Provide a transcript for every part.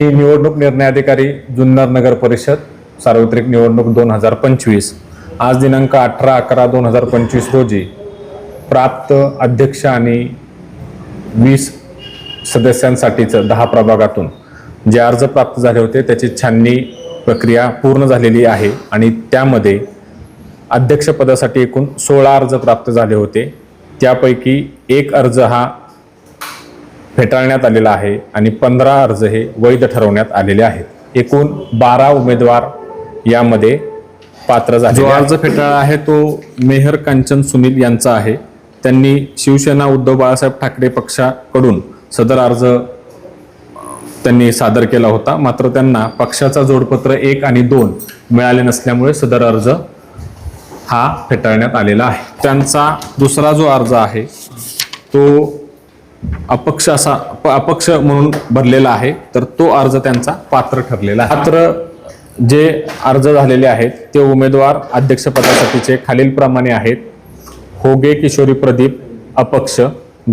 ही निवडणूक निर्णय अधिकारी जुन्नर नगर परिषद सार्वत्रिक निवडणूक दोन हजार पंचवीस. आज दिनांक अठरा अकरा दोन हजार पंचवीस रोजी प्राप्त अध्यक्ष आणि वीस सदस्यांसाठीचं दहा प्रभागातून जे अर्ज प्राप्त झाले होते त्याची छाननी प्रक्रिया पूर्ण झालेली आहे आणि त्यामध्ये अध्यक्षपदासाठी एकूण सोळा अर्ज प्राप्त झाले होते. त्यापैकी एक अर्ज हा फेटाळण्यात आलेला आहे आणि पंधरा अर्ज हे वैध ठरवण्यात आलेले आहेत. एकूण बारा उमेदवार यामध्ये पात्र झाले जो अर्ज फेटाळला आहे तो मेहर कांचन सुनील यांचा आहे. त्यांनी शिवसेना उद्धव बाळासाहेब ठाकरे पक्षाकडून सदर अर्ज त्यांनी सादर केला होता. मात्र त्यांना पक्षाचा जोडपत्र एक आणि दोन मिळाले नसल्यामुळे सदर अर्ज हा फेटाळण्यात आलेला आहे. त्यांचा दुसरा जो अर्ज आहे तो अपक्ष असा प- अपक्ष म्हणून भरलेला आहे तर तो अर्ज त्यांचा पात्र ठरलेला आहे. जे अर्ज झालेले आहेत ते उमेदवार अध्यक्षपदासाठीचे खालीलप्रमाणे आहेत. होगे किशोरी प्रदीप अपक्ष.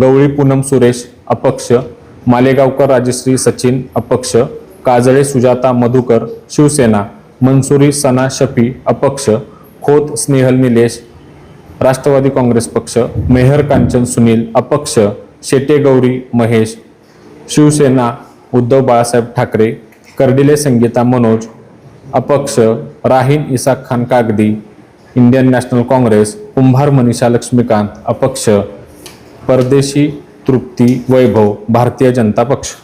गवळी पूनम सुरेश अपक्ष. मालेगावकर राजश्री सचिन अपक्ष. काजळे सुजाता मधुकर शिवसेना. मनसुरी सना शफी अपक्ष. खोत स्नेहल निलेश राष्ट्रवादी काँग्रेस पक्ष. मेहर कांचन सुनील अपक्ष. शेटे गौरी महेश शिवसेना उद्धव बाळासाहेब ठाकरे कर्डिले संगीता मनोज अपक्ष Rahin Isaq Khan Kagdi Indian National Congress Kumbhar Manisha Laxmikant अपक्ष परदेशी तृप्ती वैभव भारतीय जनता पक्ष.